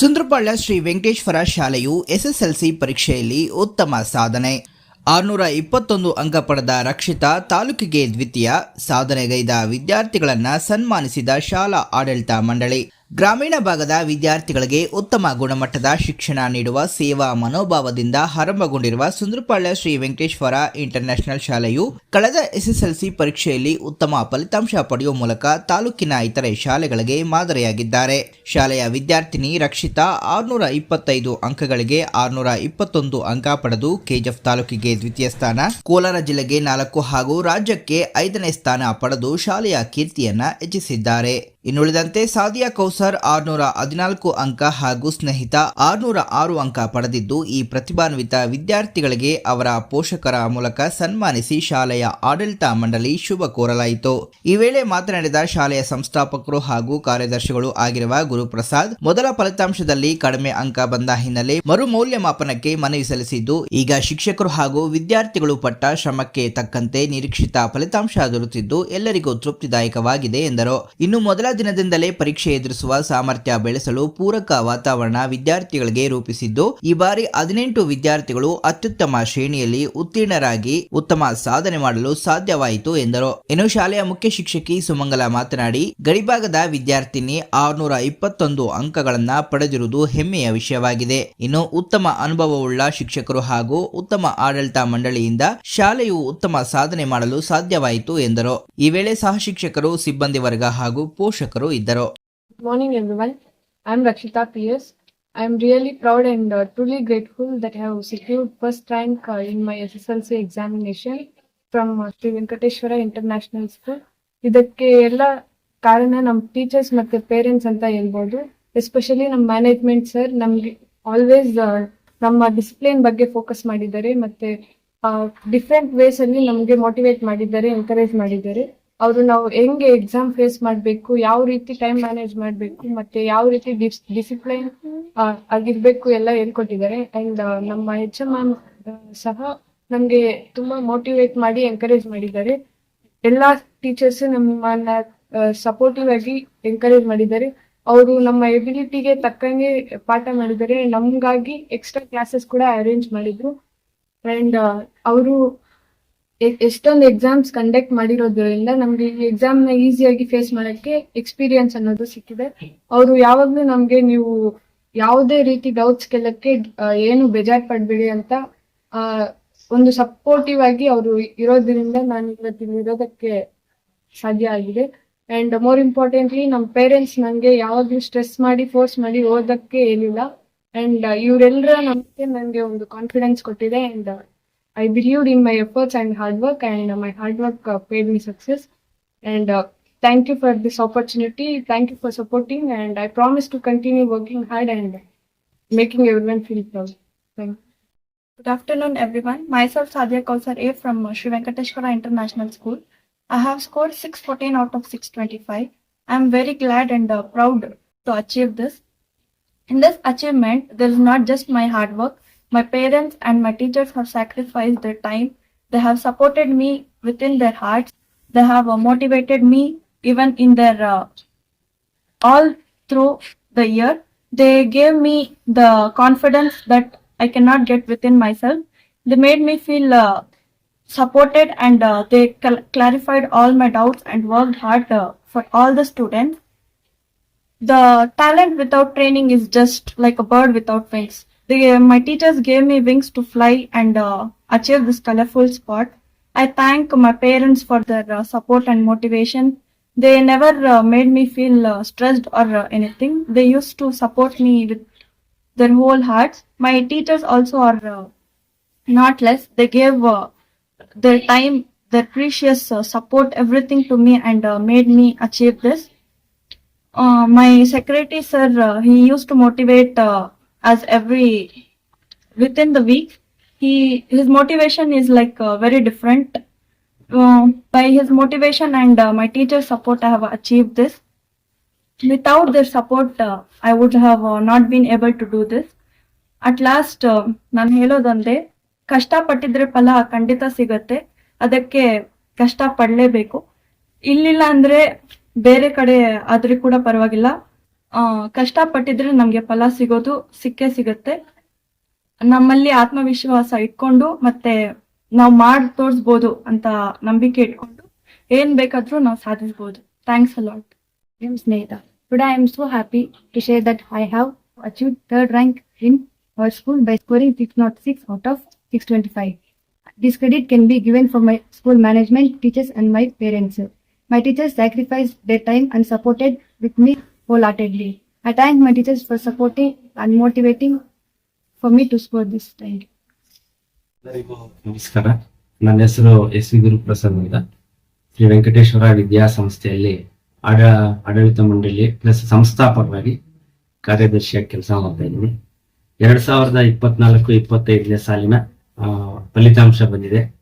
ಸುಂದ್ರಪಾಳ್ಯ ಶ್ರೀ ವೆಂಕಟೇಶ್ವರ ಶಾಲೆಯು ಎಸ್ಎಸ್ಎಲ್ಸಿ ಪರೀಕ್ಷೆಯಲ್ಲಿ ಉತ್ತಮ ಸಾಧನೆ. ಆರುನೂರ ಇಪ್ಪತ್ತೊಂದು ಅಂಕ ಪಡೆದ ರಕ್ಷಿತಾ ತಾಲೂಕಿಗೆ ದ್ವಿತೀಯ ಸಾಧನೆಗೈದ ವಿದ್ಯಾರ್ಥಿಗಳನ್ನು ಸನ್ಮಾನಿಸಿದ ಶಾಲಾ ಆಡಳಿತ ಮಂಡಳಿ. ಗ್ರಾಮೀಣ ಭಾಗದ ವಿದ್ಯಾರ್ಥಿಗಳಿಗೆ ಉತ್ತಮ ಗುಣಮಟ್ಟದ ಶಿಕ್ಷಣ ನೀಡುವ ಸೇವಾ ಮನೋಭಾವದಿಂದ ಆರಂಭಗೊಂಡಿರುವ ಸುಂದರಪಾಳ್ಯ ಶ್ರೀ ವೆಂಕಟೇಶ್ವರ ಇಂಟರ್ನ್ಯಾಷನಲ್ ಶಾಲೆಯು ಕಳೆದ ಎಸ್ಎಸ್ಎಲ್ಸಿ ಪರೀಕ್ಷೆಯಲ್ಲಿ ಉತ್ತಮ ಫಲಿತಾಂಶ ಪಡೆಯುವ ಮೂಲಕ ತಾಲೂಕಿನ ಇತರೆ ಶಾಲೆಗಳಿಗೆ ಮಾದರಿಯಾಗಿದ್ದಾರೆ. ಶಾಲೆಯ ವಿದ್ಯಾರ್ಥಿನಿ ರಕ್ಷಿತಾ ಆರುನೂರ ಇಪ್ಪತ್ತೈದು ಅಂಕಗಳಿಗೆ ಆರುನೂರ ಇಪ್ಪತ್ತೊಂದು ಅಂಕ ಪಡೆದು ಕೆಜಿಎಫ್ ತಾಲೂಕಿಗೆ ದ್ವಿತೀಯ ಸ್ಥಾನ, ಕೋಲಾರ ಜಿಲ್ಲೆಗೆ ನಾಲ್ಕು ಹಾಗೂ ರಾಜ್ಯಕ್ಕೆ ಐದನೇ ಸ್ಥಾನ ಪಡೆದು ಶಾಲೆಯ ಕೀರ್ತಿಯನ್ನ ಹೆಚ್ಚಿಸಿದ್ದಾರೆ. ಇನ್ನುಳಿದಂತೆ ಸಾದಿಯಾ ಕೌಸರ್ ಆರುನೂರ ಹದಿನಾಲ್ಕು ಅಂಕ ಹಾಗೂ ಸ್ನೇಹಿತ ಆರುನೂರ ಆರು ಅಂಕ ಪಡೆದಿದ್ದು, ಈ ಪ್ರತಿಭಾನ್ವಿತ ವಿದ್ಯಾರ್ಥಿಗಳಿಗೆ ಅವರ ಪೋಷಕರ ಮೂಲಕ ಸನ್ಮಾನಿಸಿ ಶಾಲೆಯ ಆಡಳಿತ ಮಂಡಳಿ ಶುಭ ಕೋರಲಾಯಿತು. ಈ ವೇಳೆ ಮಾತನಾಡಿದ ಶಾಲೆಯ ಸಂಸ್ಥಾಪಕರು ಹಾಗೂ ಕಾರ್ಯದರ್ಶಿಗಳು ಆಗಿರುವ ಗುರುಪ್ರಸಾದ್, ಮೊದಲ ಫಲಿತಾಂಶದಲ್ಲಿ ಕಡಿಮೆ ಅಂಕ ಬಂದ ಹಿನ್ನೆಲೆ ಮರು ಮೌಲ್ಯಮಾಪನಕ್ಕೆ ಮನವಿ ಸಲ್ಲಿಸಿದ್ದು, ಈಗ ಶಿಕ್ಷಕರು ಹಾಗೂ ವಿದ್ಯಾರ್ಥಿಗಳು ಪಟ್ಟ ಶ್ರಮಕ್ಕೆ ತಕ್ಕಂತೆ ನಿರೀಕ್ಷಿತ ಫಲಿತಾಂಶ ದೊರೆತಿದ್ದು, ಎಲ್ಲರಿಗೂ ತೃಪ್ತಿದಾಯಕವಾಗಿದೆ ಎಂದರು. ಇನ್ನು ಮೊದಲ ದಿನದಿಂದಲೇ ಪರೀಕ್ಷೆ ಎದುರಿಸುವ ಸಾಮರ್ಥ್ಯ ಬೆಳೆಸಲು ಪೂರಕ ವಾತಾವರಣ ವಿದ್ಯಾರ್ಥಿಗಳಿಗೆ ರೂಪಿಸಿದ್ದು, ಈ ಬಾರಿ ಹದಿನೆಂಟು ವಿದ್ಯಾರ್ಥಿಗಳು ಅತ್ಯುತ್ತಮ ಶ್ರೇಣಿಯಲ್ಲಿ ಉತ್ತೀರ್ಣರಾಗಿ ಉತ್ತಮ ಸಾಧನೆ ಮಾಡಲು ಸಾಧ್ಯವಾಯಿತು ಎಂದರು. ಇನ್ನು ಶಾಲೆಯ ಮುಖ್ಯ ಶಿಕ್ಷಕಿ ಸುಮಂಗಲ ಮಾತನಾಡಿ, ಗಡಿಭಾಗದ ವಿದ್ಯಾರ್ಥಿನಿ ಆರುನೂರ ಇಪ್ಪತ್ತೊಂದು ಅಂಕಗಳನ್ನ ಪಡೆದಿರುವುದು ಹೆಮ್ಮೆಯ ವಿಷಯವಾಗಿದೆ. ಇನ್ನು ಉತ್ತಮ ಅನುಭವವುಳ್ಳ ಶಿಕ್ಷಕರು ಹಾಗೂ ಉತ್ತಮ ಆಡಳಿತ ಮಂಡಳಿಯಿಂದ ಶಾಲೆಯು ಉತ್ತಮ ಸಾಧನೆ ಮಾಡಲು ಸಾಧ್ಯವಾಯಿತು ಎಂದರು. ಈ ವೇಳೆ ಸಹ ಶಿಕ್ಷಕರು ಸಿಬ್ಬಂದಿ ವರ್ಗ ಹಾಗೂ ಪೋಷಕರು ಪೋಷಕರು ಇದ್ದರು. Morning everyone I am Rakshitha P S I am really proud and truly grateful that have secured first rank in my S S L C examination from Shri Venkateshwara international school ಇದಕ್ಕೆ ಎಲ್ಲಾ ಕಾರಣ ನಮ್ಮ teachers ಮತ್ತೆ parents ಅಂತ ಹೇಳ್ಬೋದು. Especially ನಮ್ಮ management sir ನಮ್ಗೆ always ನಮ್ಮ ಡಿಸಿಪ್ಲಿನ್ ಬಗ್ಗೆ ಫೋಕಸ್ ಮಾಡಿದ್ದಾರೆ. ಮತ್ತೆ ಡಿಫ್ರೆಂಟ್ ವೇಸ್ ಅಲ್ಲಿ ನಮಗೆ ಮೋಟಿವೇಟ್ ಮಾಡಿದ್ದಾರೆ ಎನ್ಕರೇಜ್ ಮಾಡಿದ್ದಾರೆ. ಅವರು ನಾವು ಹೆಂಗೆ ಎಕ್ಸಾಮ್ ಫೇಸ್ ಮಾಡಬೇಕು, ಯಾವ ರೀತಿ ಟೈಮ್ ಮ್ಯಾನೇಜ್ ಮಾಡಬೇಕು, ಮತ್ತೆ ಯಾವ ರೀತಿ ಡಿಸಿಪ್ಲೈನ್ ಆಗಿರ್ಬೇಕು ಎಲ್ಲ ಹೇಳ್ಕೊಟ್ಟಿದ್ದಾರೆ. ಅಂಡ್ ನಮ್ಮ ಎಚ್ ಎಂ ಮ್ಯಾಮ್ ಸಹ ನಮ್ಗೆ ತುಂಬಾ ಮೋಟಿವೇಟ್ ಮಾಡಿ ಎನ್ಕರೇಜ್ ಮಾಡಿದ್ದಾರೆ. ಎಲ್ಲಾ ಟೀಚರ್ಸ್ ನಮ್ಮನ್ನ ಸಪೋರ್ಟಿವ್ ಆಗಿ ಎನ್ಕರೇಜ್ ಮಾಡಿದ್ದಾರೆ. ಅವರು ನಮ್ಮ ಎಬಿಲಿಟಿಗೆ ತಕ್ಕಂಗೆ ಪಾಠ ಮಾಡಿದ್ದಾರೆ. ನಮ್ಗಾಗಿ ಎಕ್ಸ್ಟ್ರಾ ಕ್ಲಾಸಸ್ ಕೂಡ ಅರೇಂಜ್ ಮಾಡಿದ್ರು. ಅಂಡ್ ಅವರು ಎಷ್ಟೊಂದು ಎಕ್ಸಾಮ್ಸ್ ಕಂಡಕ್ಟ್ ಮಾಡಿರೋದ್ರಿಂದ ನಮ್ಗೆ ಈ ಎಕ್ಸಾಮ್ನ ಈಸಿಯಾಗಿ ಫೇಸ್ ಮಾಡಕ್ಕೆ ಎಕ್ಸ್ಪೀರಿಯನ್ಸ್ ಅನ್ನೋದು ಸಿಕ್ಕಿದೆ. ಅವರು ಯಾವಾಗ್ಲೂ ನಮ್ಗೆ ನೀವು ಯಾವುದೇ ರೀತಿ ಡೌಟ್ಸ್ ಕೇಳಕ್ಕೆ ಏನು ಬೇಜಾರ್ ಪಡ್ಬೇಡಿ ಅಂತ ಆ, ಒಂದು ಸಪೋರ್ಟಿವ್ ಆಗಿ ಅವರು ಇರೋದ್ರಿಂದ ನಾನು ಇವತ್ತಿನ ಇರೋದಕ್ಕೆ ಸಾಧ್ಯ ಆಗಿದೆ. ಅಂಡ್ ಮೋರ್ ಇಂಪಾರ್ಟೆಂಟ್ಲಿ ನಮ್ಮ ಪೇರೆಂಟ್ಸ್ ನಂಗೆ ಯಾವಾಗ್ಲೂ ಸ್ಟ್ರೆಸ್ ಮಾಡಿ ಫೋರ್ಸ್ ಮಾಡಿ ಓದಕ್ಕೆ ಏನಿಲ್ಲ. ಅಂಡ್ ಇವರೆಲ್ಲರ ನಮಗೆ ನನಗೆ ಒಂದು ಕಾನ್ಫಿಡೆನ್ಸ್ ಕೊಟ್ಟಿದೆ. And I believed in my efforts and hard work, and my hard work uh, paid me success. And uh, thank you for this opportunity. Thank you for supporting, and I promise to continue working hard and making everyone feel proud. Thank you. Good afternoon, everyone. Myself Sadia Kausar A from uh, Sri Venkateshwara International School. I have scored 614 out of 625. I am very glad and uh, proud to achieve this. In this achievement, there is not just my hard work. My parents and my teachers have sacrificed their time. They have supported me within their hearts. They have uh, motivated me even in their uh, all through the year. They gave me the confidence that I cannot get within myself. They made me feel uh, supported and uh, they cl- clarified all my doubts and worked hard uh, for all the students. The talent without training is just like a bird without wings. They, my teachers gave me wings to fly and uh, achieve this colorful spot. I thank my parents for their uh, support and motivation. They never uh, made me feel uh, stressed or uh, anything. They used to support me with their whole hearts. My teachers also are uh, not less. They gave uh, their time, their precious uh, support, everything to me and uh, made me achieve this. Uh, my secretary sir, uh, he used to motivate uh, us every within the week. He his motivation is like uh, very different. Uh, by his motivation and uh, my teacher support, I have achieved this. Without their support, uh, I would have uh, not been able to do this. At last ನಾನು ಹೇಳೋದೊಂದೇ ಕಷ್ಟ ಪಟ್ಟಿದ್ರೆ ಫಲ ಖಂಡಿತ ಸಿಗತ್ತೆ ಅದಕ್ಕೆ ಕಷ್ಟ ಪಡಲೇಬೇಕು ಇಲ್ಲಿಲ್ಲ ಅಂದ್ರೆ ಬೇರೆ ಕಡೆ ಆದ್ರೆ ಕೂಡ ಪರವಾಗಿಲ್ಲ ಆ, ಕಷ್ಟಪಟ್ಟಿದ್ರೆ ನಮ್ಗೆ ಫಲ ಸಿಗೋದು ಸಿಕ್ಕೇ ಸಿಗುತ್ತೆ ನಮ್ಮಲ್ಲಿ ಆತ್ಮವಿಶ್ವಾಸ ಇಟ್ಕೊಂಡು ಮತ್ತೆ ನಾವು ಮಾಡಿ ತೋರಿಸ್ಬೋದು ಅಂತ ನಂಬಿಕೆ ಇಟ್ಕೊಂಡು ಏನ್ ಬೇಕಾದ್ರೂ ನಾವು ಸಾಧಿಸ್ಬೋದು thanks a lot I am Snehita. Today I am so happy to share that I have achieved third rank in our school by scoring 606 out of 625. This credit can be given for my school management, teachers and my parents. My teachers sacrificed their time and supported with me wholeheartedly. I thank my teachers for supporting and motivating for me to score this. Time. ಎಲ್ಲರಿಗೂ ನಮಸ್ಕಾರ. ನನ್ನ ಹೆಸರು S V Guruprasad ಅಂತ. ಶ್ರೀ ವೆಂಕಟೇಶ್ವರ ವಿದ್ಯಾಸಂಸ್ಥೆಯಲ್ಲಿ ಆಡ, ಆಡಳಿತ ಮಂಡಳಿ plus ಸಂಸ್ಥಾಪಕವಾಗಿ ಕಾರ್ಯದರ್ಶಿಯಾಗಿ ಕೆಲಸ ಮಾಡ್ತಾ ಇದ್ದೀನಿ. ಎರಡ್ ಸಾವಿರದ ಇಪ್ಪತ್ನಾಲ್ಕು, ಇಪ್ಪತ್ತೈದನೇ ಸಾಲಿನ ಫಲಿತಾಂಶ ಬಂದಿದೆ.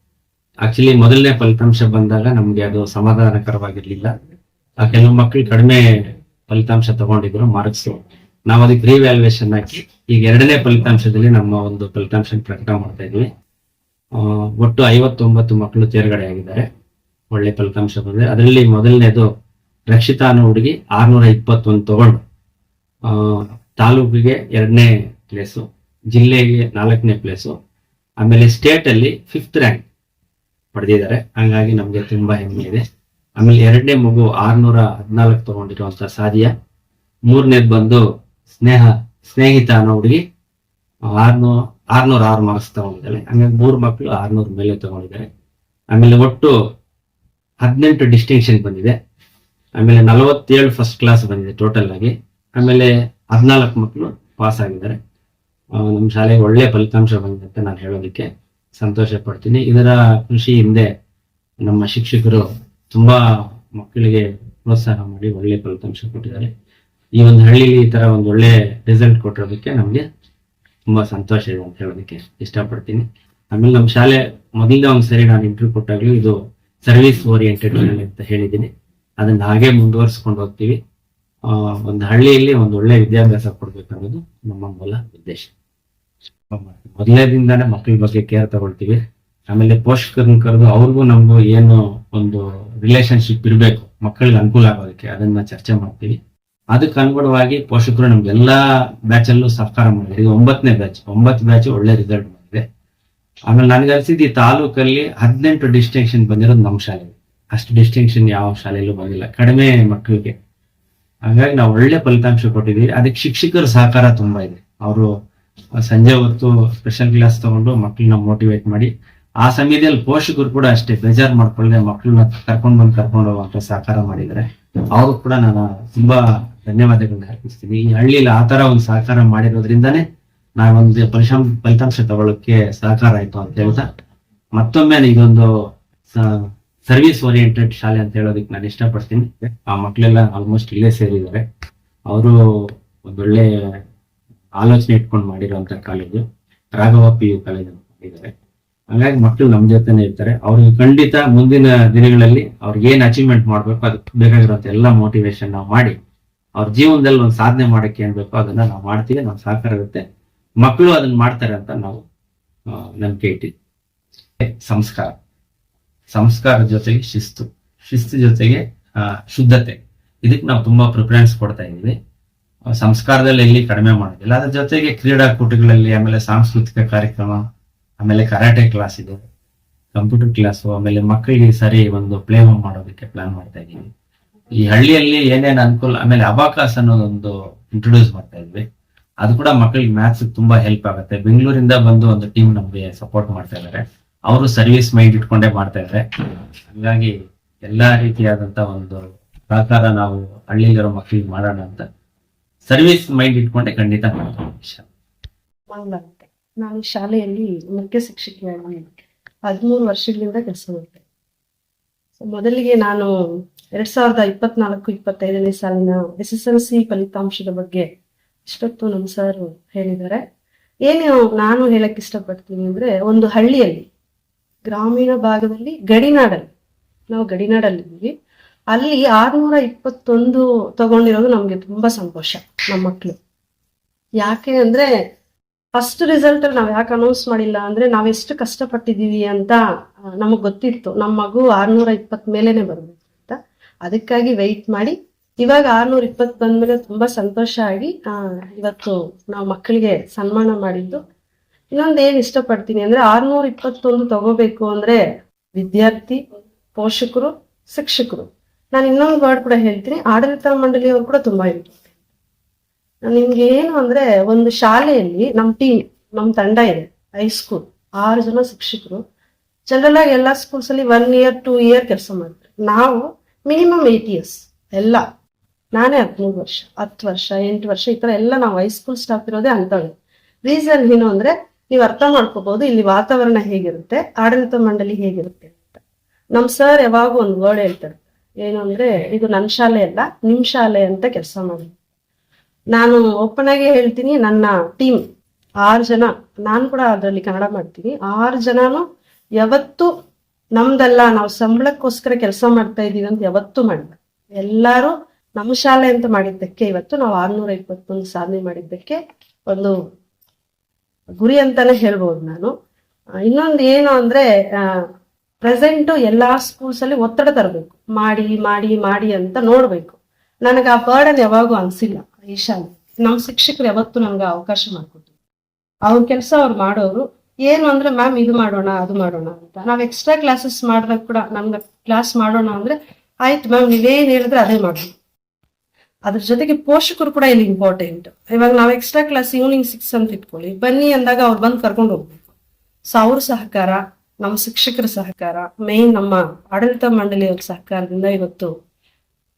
ಆಕ್ಚುಲಿ ಮೊದಲನೇ ಫಲಿತಾಂಶ ಬಂದಾಗ ನಮ್ಗೆ ಅದು ಸಮಾಧಾನಕರವಾಗಿರ್ಲಿಲ್ಲ. ಆ, ಕೆಲವು ಮಕ್ಕಳು ಕಡಿಮೆ ಫಲಿತಾಂಶ ತಗೊಂಡಿದ್ರು ಮಾರ್ಕ್ಸ್ ನಾವು ಅದಕ್ಕೆ ರಿವ್ಯಾಲ್ಯೂಯೇಷನ್ ಹಾಕಿ, ಈಗ ಎರಡನೇ ಫಲಿತಾಂಶದಲ್ಲಿ ನಮ್ಮ ಒಂದು ಫಲಿತಾಂಶ ಪ್ರಕಟ ಮಾಡ್ತಾ ಇದ್ವಿ. ಒಟ್ಟು ಐವತ್ತೊಂಬತ್ತು ಮಕ್ಕಳು ತೇರ್ಗಡೆ ಆಗಿದ್ದಾರೆ. ಒಳ್ಳೆ ಫಲಿತಾಂಶ ಬಂದಿದೆ. ಅದರಲ್ಲಿ ಮೊದಲನೇದು ರಕ್ಷಿತಾ ಅನ್ನೋ ಹುಡುಗಿ ಆರ್ನೂರ ಇಪ್ಪತ್ತೊಂದು ತಗೊಂಡು. ತಾಲೂಕಿಗೆ ಎರಡನೇ ಪ್ಲೇಸು ಜಿಲ್ಲೆಗೆ ನಾಲ್ಕನೇ ಪ್ಲೇಸು ಆಮೇಲೆ ಸ್ಟೇಟಲ್ಲಿ ಫಿಫ್ತ್ ರ್ಯಾಂಕ್ ಪಡೆದಿದ್ದಾರೆ. ಹಂಗಾಗಿ ನಮಗೆ ತುಂಬಾ ಹೆಮ್ಮೆ ಇದೆ. ಆಮೇಲೆ ಎರಡನೇ ಮಗು ಆರ್ನೂರ ಹದಿನಾಲ್ಕು ತಗೊಂಡಿರುವಂತ ಸಾದಿಯಾ ಮೂರನೇದು ಬಂದು ಸ್ನೇಹ, ಸ್ನೇಹಿತ ಅನ್ನೋ ಹುಡುಗಿ ಆರ್ನೂರ ಆರ್ನೂರ ಆರು ಮಾರ್ಕ್ಸ್ ತಗೊಂಡಿದ್ದಾರೆ ಹಂಗಾಗಿ ಮೂರು ಮಕ್ಕಳು ಆರ್ನೂರ ಮೇಲೆ ತಗೊಂಡಿದ್ದಾರೆ. ಆಮೇಲೆ ಒಟ್ಟು ಹದಿನೆಂಟು ಡಿಸ್ಟಿಂಕ್ಷನ್ ಬಂದಿದೆ. ಆಮೇಲೆ ನಲವತ್ತೇಳು ಫಸ್ಟ್ ಕ್ಲಾಸ್ ಬಂದಿದೆ ಟೋಟಲ್ ಆಗಿ. ಆಮೇಲೆ ಹದಿನಾಲ್ಕು ಮಕ್ಕಳು ಪಾಸ್ ಆಗಿದ್ದಾರೆ. ನಮ್ಮ ಶಾಲೆಗೆ ಒಳ್ಳೆ ಫಲಿತಾಂಶ ಬಂದಿದೆ ಅಂತ ನಾನು ಹೇಳೋದಕ್ಕೆ ಸಂತೋಷ ಪಡ್ತೀನಿ ಇದರ ಖುಷಿ ಹಿಂದೆ ನಮ್ಮ ಶಿಕ್ಷಕರು ತುಂಬಾ ಮಕ್ಕಳಿಗೆ ಪ್ರೋತ್ಸಾಹ ಮಾಡಿ ಒಳ್ಳೆ ಫಲಿತಾಂಶ ಕೊಟ್ಟಿದ್ದಾರೆ. ಈ ಒಂದು ಹಳ್ಳಿಲಿ ಈ ತರ ಒಂದು ಒಳ್ಳೆ ರಿಸಲ್ಟ್ ಕೊಟ್ಟಿರೋದಕ್ಕೆ ನಮ್ಗೆ ತುಂಬಾ ಸಂತೋಷ ಇದೆ ಅಂತ ಹೇಳೋದಕ್ಕೆ ಇಷ್ಟಪಡ್ತೀನಿ. ಆಮೇಲೆ ನಮ್ಮ ಶಾಲೆ ಮೊದಲನೇ ಒಂದು ಸರಿ ನಾನು ಇಂಟರ್ವ್ಯೂ ಕೊಟ್ಟಾಗ್ಲೂ ಇದು ಸರ್ವಿಸ್ ಓರಿಯೆಂಟೆಡ್ ಅಂತ ಹೇಳಿದ್ದೀನಿ. ಅದನ್ನ ಹಾಗೆ ಮುಂದುವರಿಸ್ಕೊಂಡು ಹೋಗ್ತೀವಿ. ಒಂದು ಹಳ್ಳಿಯಲ್ಲಿ ಒಂದು ಒಳ್ಳೆ ವಿದ್ಯಾಭ್ಯಾಸ ಕೊಡ್ಬೇಕನ್ನೋದು ನಮ್ಮ ಮೂಲ ಉದ್ದೇಶ. ಮೊದಲನೇದಿಂದಾನೇ ಮಕ್ಕಳ ಬಗ್ಗೆ ಕೇರ್ ತಗೊಳ್ತೀವಿ. ಆಮೇಲೆ ಪೋಷಕರನ್ನ ಕರೆದು ಅವ್ರಿಗೂ ನಮಗೂ ಏನು ಒಂದು ರಿಲೇಶನ್ಶಿಪ್ ಇರಬೇಕು, ಮಕ್ಕಳಿಗೆ ಅನುಕೂಲ ಆಗೋದಕ್ಕೆ ಅದನ್ನ ಚರ್ಚೆ ಮಾಡ್ತೀವಿ. ಅದಕ್ಕೆ ಅನುಗುಣವಾಗಿ ಪೋಷಕರು ನಮ್ಗೆಲ್ಲಾ ಬ್ಯಾಚ್ ಅಲ್ಲೂ ಸಹಕಾರ ಮಾಡಿದ್ರು ಈಗ ಒಂಬತ್ತನೇ ಬ್ಯಾಚ್ ಒಂಬತ್ತು ಬ್ಯಾಚ್ ಒಳ್ಳೆ ರಿಸಲ್ಟ್ ಬಂದಿದೆ. ಆಮೇಲೆ ನನಗೆ ಅನ್ಸಿದ್ದು ಈ ತಾಲೂಕಲ್ಲಿ ಹದಿನೆಂಟು ಡಿಸ್ಟಿಂಕ್ಷನ್ ಬಂದಿರೋದು ನಮ್ಮ ಶಾಲೆಗೆ ಅಷ್ಟು ಡಿಸ್ಟಿಂಕ್ಷನ್ ಯಾವ ಶಾಲೆಯಲ್ಲೂ ಬಂದಿಲ್ಲ, ಕಡಿಮೆ ಮಕ್ಕಳಿಗೆ. ಹಾಗಾಗಿ ನಾವು ಒಳ್ಳೆ ಫಲಿತಾಂಶ ಕೊಟ್ಟಿದ್ದೀವಿ. ಅದಕ್ಕೆ ಶಿಕ್ಷಕರ ಸಹಕಾರ ತುಂಬಾ ಇದೆ. ಅವರು ಸಂಜೆ ಹೊತ್ತು ಸ್ಪೆಷಲ್ ಕ್ಲಾಸ್ ತಗೊಂಡು ಮಕ್ಕಳನ್ನ ಮೋಟಿವೇಟ್ ಮಾಡಿ ಆ ಸಮಯದಲ್ಲಿ ಪೋಷಕರು ಕೂಡ ಅಷ್ಟೇ ಬೇಜಾರು ಮಾಡ್ಕೊಳ್ಳದೆ ಮಕ್ಕಳನ್ನ ಕರ್ಕೊಂಡ್ ಬಂದು ಕರ್ಕೊಂಡು ಹೋಗುವಂತ ಸಹಕಾರ ಮಾಡಿದ್ರೆ ಅವ್ರು ಕೂಡ ನಾನು ತುಂಬಾ ಧನ್ಯವಾದಗಳನ್ನ ಅರ್ಪಿಸ್ತೀನಿ. ಈ ಹಳ್ಳಿಲಿ ಆ ತರ ಒಂದು ಸಹಕಾರ ಮಾಡಿರೋದ್ರಿಂದಾನೇ ನಾವೊಂದು ಫಲಿತಾಂಶ ಫಲಿತಾಂಶ ತಗೊಳ್ಳೋಕೆ ಸಹಕಾರ ಆಯ್ತು ಅಂತ ಹೇಳ್ತಾ ಮತ್ತೊಮ್ಮೆ ಇದೊಂದು ಸರ್ವಿಸ್ ಓರಿಯೆಂಟೆಡ್ ಶಾಲೆ ಅಂತ ಹೇಳೋದಕ್ಕೆ ನಾನು ಇಷ್ಟಪಡ್ತೀನಿ. ಆ ಮಕ್ಕಳೆಲ್ಲ ಆಲ್ಮೋಸ್ಟ್ ಇಲ್ಲೇ ಸೇರಿದ್ದಾರೆ. ಅವರು ಒಂದೊಳ್ಳೆ ಆಲೋಚನೆ ಇಟ್ಕೊಂಡು ಮಾಡಿರುವಂತ college. Raghava P U college ಅಂತ ಮಾಡಿದ್ದಾರೆ. ಹಾಗಾಗಿ ಮಕ್ಕಳು ನಮ್ಮ ಜೊತೆನೆ ಇರ್ತಾರೆ. ಅವ್ರಿಗೆ ಖಂಡಿತ ಮುಂದಿನ ದಿನಗಳಲ್ಲಿ ಅವ್ರಿಗೆ ಏನ್ ಅಚೀವ್ಮೆಂಟ್ ಮಾಡ್ಬೇಕು ಅದಕ್ಕೆ ಬೇಕಾಗಿರುವಂತ ಎಲ್ಲಾ ಮೋಟಿವೇಶನ್ ನಾವು ಮಾಡಿ, ಅವ್ರ ಜೀವನದಲ್ಲಿ ಒಂದು ಸಾಧನೆ ಮಾಡಕ್ಕೆ ಏನ್ ಬೇಕೋ ಅದನ್ನ ನಾವು ಮಾಡ್ತೀವಿ ನಾವು ಸಹಕಾರ ಇರುತ್ತೆ. ಮಕ್ಕಳು ಅದನ್ನ ಮಾಡ್ತಾರೆ ಅಂತ ನಾವು ನಂಬಿಕೆ ಇಟ್ಟಿದ್ವಿ ಸಂಸ್ಕಾರ. ಸಂಸ್ಕಾರ ಜೊತೆಗೆ ಶಿಸ್ತು. ಶಿಸ್ತು ಜೊತೆಗೆ ಶುದ್ಧತೆ. ಇದಕ್ಕೆ ನಾವು ತುಂಬಾ ಪ್ರಿಫರೆನ್ಸ್ ಕೊಡ್ತಾ ಇದೀವಿ ಸಂಸ್ಕಾರದಲ್ಲಿ ಎಲ್ಲಿ ಕಡಿಮೆ ಮಾಡೋದಿಲ್ಲ. ಅದ್ರ ಜೊತೆಗೆ ಕ್ರೀಡಾಕೂಟಗಳಲ್ಲಿ ಆಮೇಲೆ ಸಾಂಸ್ಕೃತಿಕ ಕಾರ್ಯಕ್ರಮ ಆಮೇಲೆ ಕರಾಟೆ ಕ್ಲಾಸ್ ಇದೆ ಕಂಪ್ಯೂಟರ್ ಕ್ಲಾಸು ಆಮೇಲೆ ಮಕ್ಕಳಿಗೆ ಸರಿ ಒಂದು ಪ್ಲೇ ಹೋಮ್ ಮಾಡೋದಕ್ಕೆ ಪ್ಲಾನ್ ಮಾಡ್ತಾ ಇದ್ದೀವಿ ಈ ಹಳ್ಳಿಯಲ್ಲಿ ಏನೇನು ಅನುಕೂಲ, ಆಮೇಲೆ ಅಬಾಕಾಸ್ ಅನ್ನೋದೊಂದು ಇಂಟ್ರೊಡ್ಯೂಸ್ ಮಾಡ್ತಾ ಇದ್ವಿ. ಅದು ಕೂಡ ಮಕ್ಕಳಿಗೆ ಮ್ಯಾಥ್ಸ್ ತುಂಬಾ ಹೆಲ್ಪ್ ಆಗುತ್ತೆ. ಬೆಂಗಳೂರಿಂದ ಬಂದು ಒಂದು ಟೀಮ್ ನಮಗೆ ಸಪೋರ್ಟ್ ಮಾಡ್ತಾ ಇದ್ದಾರೆ ಅವರು ಸರ್ವಿಸ್ ಮೈಂಡ್ ಇಟ್ಕೊಂಡೇ ಮಾಡ್ತಾ ಇದ್ದಾರೆ ಹಂಗಾಗಿ ಎಲ್ಲಾ ರೀತಿಯಾದಂತ ಒಂದು ಪ್ರಕಾರ ನಾವು ಹಳ್ಳಿಲಿರೋ ಮಕ್ಕಳಿಗೆ ಮಾಡೋಣ ಅಂತ. ಸರ್ವಿಸ್ ಮೈಂಡ್ ಇಟ್ಕೊಂಡೆ ಖಂಡಿತ ನಾನು ಶಾಲೆಯಲ್ಲಿ ಮುಖ್ಯ ಶಿಕ್ಷಕಿಯಾಗಿ ಹದಿಮೂರು ವರ್ಷಗಳಿಂದ ಕೆಲಸ ಮಾಡ್ತೇನೆ. ಮೊದಲಿಗೆ ನಾನು ಎರಡ್ ಸಾವಿರದ ಇಪ್ಪತ್ನಾಲ್ಕು, ಇಪ್ಪತ್ತೈದನೇ ಸಾಲಿನ ಎಸ್ ಎಸ್ ಎಲ್ ಸಿ ಫಲಿತಾಂಶದ ಬಗ್ಗೆ ಇಷ್ಟೊತ್ತು ನಮ್ಮ ಸರ್ ಹೇಳಿದ್ದಾರೆ. ಏನು ನಾನು ಹೇಳಕ್ ಇಷ್ಟಪಡ್ತೀನಿ ಅಂದ್ರೆ ಒಂದು ಹಳ್ಳಿಯಲ್ಲಿ, ಗ್ರಾಮೀಣ ಭಾಗದಲ್ಲಿ ಗಡಿನಾಡಲ್ಲಿ, ನಾವು ಗಡಿನಾಡಲ್ಲಿದ್ದೀವಿ ಅಲ್ಲಿ ಆರ್ನೂರ ಇಪ್ಪತ್ತೊಂದು ತಗೊಂಡಿರೋದು ನಮ್ಗೆ ತುಂಬಾ ಸಂತೋಷ, ನಮ್ಮ ಮಕ್ಕಳು ಯಾಕೆ ಅಂದ್ರೆ ಫಸ್ಟ್ ರಿಸಲ್ಟ್ ಅಲ್ಲಿ ನಾವ್ ಯಾಕೆ ಅನೌನ್ಸ್ ಮಾಡಿಲ್ಲ ಅಂದ್ರೆ ನಾವ್ ಎಷ್ಟು ಕಷ್ಟಪಟ್ಟಿದೀವಿ ಅಂತ ನಮಗ್ ಗೊತ್ತಿತ್ತು. ನಮ್ಮ ಮಗು ಆರ್ನೂರ ಇಪ್ಪತ್ ಮೇಲೇನೆ ಬರ್ಬೇಕು ಅಂತ. ಅದಕ್ಕಾಗಿ ವೆಯ್ಟ್ ಮಾಡಿ. ಇವಾಗ ಆರ್ನೂರ ಇಪ್ಪತ್ತು ಬಂದ್ಮೇಲೆ ತುಂಬಾ ಸಂತೋಷ ಆಗಿ ಇವತ್ತು ನಾವು ಮಕ್ಕಳಿಗೆ ಸನ್ಮಾನ ಮಾಡಿದ್ದು. ಇನ್ನೊಂದು ಏನ್ ಇಷ್ಟಪಡ್ತೀನಿ ಅಂದ್ರೆ ಆರ್ನೂರ ಇಪ್ಪತ್ತೊಂದು ತಗೋಬೇಕು ಅಂದ್ರೆ ವಿದ್ಯಾರ್ಥಿ, ಪೋಷಕರು, ಶಿಕ್ಷಕರು. ನಾನು ಇನ್ನೊಂದು ವರ್ಡ್ ಕೂಡ ಹೇಳ್ತೀನಿ. ಆಡಳಿತ ಮಂಡಳಿಯವರು ಕೂಡ ತುಂಬಾ ಇಂಪಾರ್ಟೆಂಟ್ ನಿಮ್ಗೆ ಏನು ಅಂದ್ರೆ ಒಂದು ಶಾಲೆಯಲ್ಲಿ ನಮ್ ಟೀಮ್ ನಮ್ ತಂಡ ಇದೆ ಹೈಸ್ಕೂಲ್ ಆರು ಜನ ಶಿಕ್ಷಕರು. ಜನರಲ್ ಆಗಿ ಎಲ್ಲಾ ಸ್ಕೂಲ್ಸ್ ಅಲ್ಲಿ ಒನ್ ಇಯರ್ ಟೂ ಇಯರ್ ಕೆಲಸ ಮಾಡ್ತಾರೆ. ನಾವು ಮಿನಿಮಮ್ ಏಟ್ ಇಯರ್ಸ್ ಎಲ್ಲ. ನಾನೇ ಹದಿಮೂರು ವರ್ಷ, ಹತ್ತು ವರ್ಷ, ಎಂಟು ವರ್ಷ, ಈ ತರ ಎಲ್ಲ ನಾವು ಹೈಸ್ಕೂಲ್ ಸ್ಟಾಫ್ ಇರೋದೇ ಅಂತವ್ರೆ. ರೀಸನ್ ಏನು ಅಂದ್ರೆ ನೀವು ಅರ್ಥ ಮಾಡ್ಕೋಬಹುದು ಇಲ್ಲಿ ವಾತಾವರಣ ಹೇಗಿರುತ್ತೆ, ಆಡಳಿತ ಮಂಡಳಿ ಹೇಗಿರುತ್ತೆ ಅಂತ. ನಮ್ ಸರ್ ಯಾವಾಗ ಒಂದು ವರ್ಡ್ ಹೇಳ್ತಾರೆ. ಏನು ಅಂದ್ರೆ, ಇದು ನನ್ನ ಶಾಲೆ ಅಲ್ಲ, ನಿಮ್ ಶಾಲೆ ಅಂತ ಕೆಲಸ ಮಾಡಿ ನಾನು ಓಪನ್ ಆಗಿ ಹೇಳ್ತೀನಿ, ನನ್ನ ಟೀಮ್ ಆರು ಜನ, ನಾನು ಕೂಡ ಅದರಲ್ಲಿ ಕನ್ನಡ ಮಾಡ್ತೀನಿ. ಆರು ಜನನು ಯಾವತ್ತು ನಮ್ದಲ್ಲ, ನಾವು ಸಂಬಳಕ್ಕೋಸ್ಕರ ಕೆಲಸ ಮಾಡ್ತಾ ಇದೀವಿ ಅಂತ ಯಾವತ್ತೂ ಮಾಡಿಲ್ಲ. ಎಲ್ಲಾರು ನಮ್ಮ ಶಾಲೆ ಅಂತ ಮಾಡಿದ್ದಕ್ಕೆ, ಇವತ್ತು ನಾವು ಆರ್ನೂರ ಇಪ್ಪತ್ತೊಂದು ಸಾಧನೆ ಮಾಡಿದ್ದಕ್ಕೆ ಒಂದು ಗುರಿ ಅಂತಾನೆ ಹೇಳ್ಬೋದು ನಾನು. ಇನ್ನೊಂದು ಏನು ಅಂದ್ರೆ ಪ್ರೆಸೆಂಟ್ ಎಲ್ಲಾ ಸ್ಕೂಲ್ಸ್ ಅಲ್ಲಿ ಒತ್ತಡ ತರಬೇಕು. ಮಾಡಿ ಮಾಡಿ ಮಾಡಿ ಅಂತ ನೋಡ್ಬೇಕು. ನನಗೆ ಆ ಬರ್ಡನ್ ಯಾವಾಗೂ ಅನ್ಸಿಲ್ಲ. ಈ ಶಾಲೆ ನಮ್ಮ ಶಿಕ್ಷಕರು ಯಾವತ್ತು ನಮ್ಗೆ ಅವಕಾಶ ಮಾಡಿಕೊಟ್ರು. ಅವ್ರ ಕೆಲಸ ಅವ್ರು ಮಾಡೋರು, ಏನು ಅಂದ್ರೆ ಮ್ಯಾಮ್ ಇದು ಮಾಡೋಣ, ಅದು ಮಾಡೋಣ ಅಂತ. ನಾವು ಎಕ್ಸ್ಟ್ರಾ ಕ್ಲಾಸಸ್ ಮಾಡಿದಾಗ ಕೂಡ ನಮ್ಗೆ ಕ್ಲಾಸ್ ಮಾಡೋಣ ಅಂದ್ರೆ ಆಯ್ತು ಮ್ಯಾಮ್, ನೀವೇನ್ ಹೇಳಿದ್ರೆ ಅದೇ ಮಾಡೋಣ. ಅದ್ರ ಜೊತೆಗೆ ಪೋಷಕರು ಕೂಡ ಇಲ್ಲಿ ಇಂಪಾರ್ಟೆಂಟ್ ಇವಾಗ ನಾವು ಎಕ್ಸ್ಟ್ರಾ ಕ್ಲಾಸ್ ಈವ್ನಿಂಗ್ ಸಿಕ್ಸ್ ಅಂತ ಇಟ್ಕೊಳ್ಳಿ. ಬನ್ನಿ ಅಂದಾಗ ಅವ್ರು ಬಂದು ಕರ್ಕೊಂಡು ಹೋಗ್ಬೇಕು. ಸೊ ಅವ್ರ ಸಹಕಾರ, ನಮ್ಮ ಶಿಕ್ಷಕರ ಸಹಕಾರ ಮೇನ್ ನಮ್ಮ ಆಡಳಿತ ಮಂಡಳಿಯವ್ರ ಸಹಕಾರದಿಂದ ಇವತ್ತು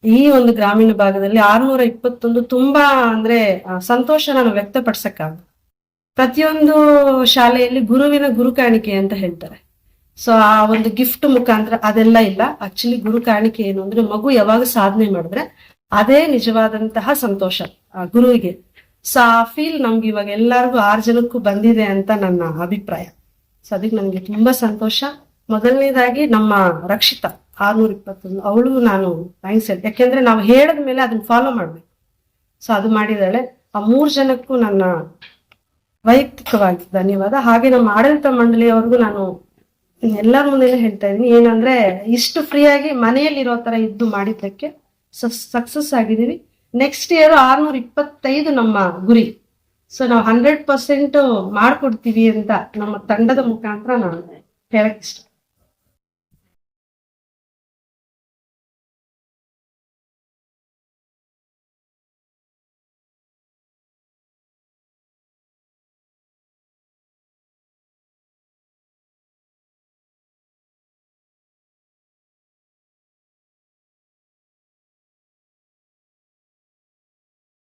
ಈ ಒಂದು ಗ್ರಾಮೀಣ ಭಾಗದಲ್ಲಿ ಆರ್ನೂರ ಇಪ್ಪತ್ತೊಂದು ತುಂಬಾ ಅಂದ್ರೆ ಸಂತೋಷ ನಾನು ವ್ಯಕ್ತಪಡಿಸಕ್ಕಾಗ ಪ್ರತಿಯೊಂದು ಶಾಲೆಯಲ್ಲಿ ಗುರುವಿನ ಗುರು ಕಾಣಿಕೆ ಅಂತ ಹೇಳ್ತಾರೆ. ಸೊ ಆ ಒಂದು ಗಿಫ್ಟ್ ಮುಖಾಂತರ ಅದೆಲ್ಲ ಇಲ್ಲ. ಆಕ್ಚುಲಿ ಗುರು ಕಾಣಿಕೆ ಏನು ಅಂದ್ರೆ, ಮಗು ಯಾವಾಗ ಸಾಧನೆ ಮಾಡಿದ್ರೆ ಅದೇ ನಿಜವಾದಂತಹ ಸಂತೋಷ, ಆ, ಗುರುವಿಗೆ. ಸೊ ಆ ಫೀಲ್ ನಮ್ಗೆ ಇವಾಗ ಎಲ್ಲರಿಗೂ ಆರು ಜನಕ್ಕೂ ಬಂದಿದೆ ಅಂತ ನನ್ನ ಅಭಿಪ್ರಾಯ. ಸೊ ಅದಕ್ಕೆ ನಮ್ಗೆ ತುಂಬಾ ಸಂತೋಷ. ಮೊದಲನೇದಾಗಿ ನಮ್ಮ ರಕ್ಷಿತಾ. ಆರ್ನೂರ ಇಪ್ಪತ್ತೊಂದು. ಅವಳು ನಾನು ಥ್ಯಾಂಕ್ಸ್ ಹೇಳಿ ಯಾಕೆಂದ್ರೆ ನಾವು ಹೇಳಿದ ಮೇಲೆ ಅದನ್ನ ಫಾಲೋ ಮಾಡ್ಬೇಕು. ಸೊ ಅದು ಮಾಡಿದಾಳೆ ಆ ಮೂರ್ ಜನಕ್ಕೂ ನನ್ನ ವೈಯಕ್ತಿಕವಾಗಿ ಧನ್ಯವಾದ. ಹಾಗೆ ನಮ್ಮ ಆಡಳಿತ ಮಂಡಳಿಯವ್ರಿಗೂ ನಾನು ಎಲ್ಲರ ಮುಂದೆ ಹೇಳ್ತಾ ಇದ್ದೀನಿ. ಏನಂದ್ರೆ, ಇಷ್ಟು ಫ್ರೀಯಾಗಿ ಮನೆಯಲ್ಲಿರೋ ತರ ಇದ್ದು ಮಾಡಿದ್ದಕ್ಕೆ ಸಕ್ಸಸ್ ಆಗಿದ್ದೀವಿ. ನೆಕ್ಸ್ಟ್ ಇಯರ್ ಆರ್ನೂರ ಇಪ್ಪತ್ತೈದು ನಮ್ಮ ಗುರಿ. ಸೊ ನಾವು ಹಂಡ್ರೆಡ್ ಪರ್ಸೆಂಟ್ ಮಾಡ್ಕೊಡ್ತೀವಿ ಅಂತ ನಮ್ಮ ತಂಡದ ಮುಖಾಂತರ ನಾನು ಹೇಳಕ್ ಇಷ್ಟ